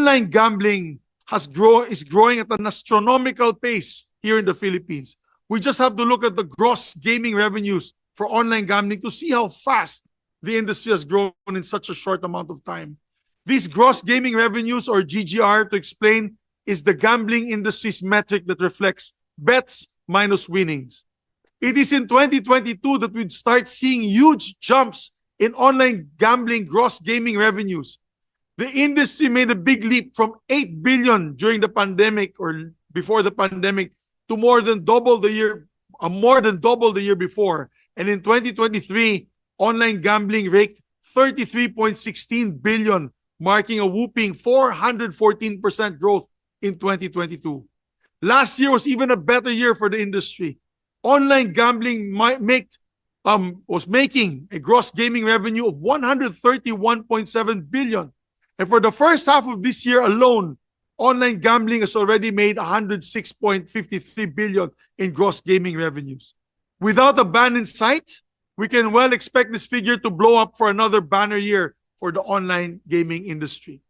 online gambling has grow is growing at an astronomical pace here in the Philippines. We just have to look at the gross gaming revenues for online gambling to see how fast the industry has grown in such a short amount of time. These gross gaming revenues or GGR to explain is the gambling industry's metric that reflects bets minus winnings. It is in 2022 that we'd start seeing huge jumps in online gambling gross gaming revenues. The industry made a big leap from 8 billion during the pandemic or before the pandemic to more than double the year uh, more than double the year before. And in 2023, online gambling raked 33.16 billion, marking a whooping 414% growth in 2022. Last year was even a better year for the industry. Online gambling make um, was making a gross gaming revenue of 131.7 billion. And for the first half of this year alone, online gambling has already made 106.53 billion in gross gaming revenues. Without a ban in sight, we can well expect this figure to blow up for another banner year for the online gaming industry.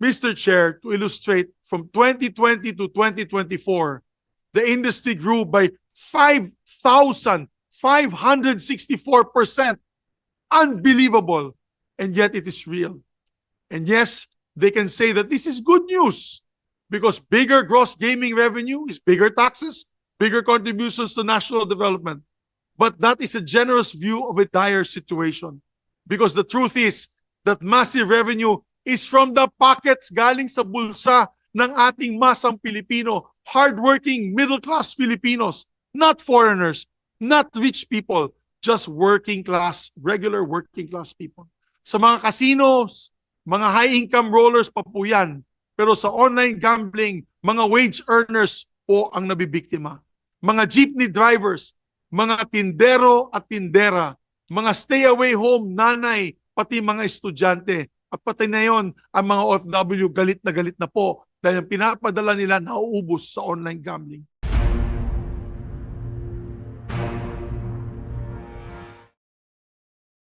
Mr. Chair, to illustrate, from 2020 to 2024, the industry grew by 5,564%. Unbelievable. And yet it is real. And yes, they can say that this is good news because bigger gross gaming revenue is bigger taxes, bigger contributions to national development. But that is a generous view of a dire situation because the truth is that massive revenue is from the pockets galing sa bulsa ng ating masang Pilipino, hardworking middle-class Filipinos, not foreigners, not rich people, just working class, regular working class people. Sa mga casinos, mga high-income rollers pa po yan. Pero sa online gambling, mga wage earners po ang nabibiktima. Mga jeepney drivers, mga tindero at tindera, mga stay-away home nanay, pati mga estudyante. At pati na yon ang mga OFW galit na galit na po dahil ang pinapadala nila nauubos sa online gambling.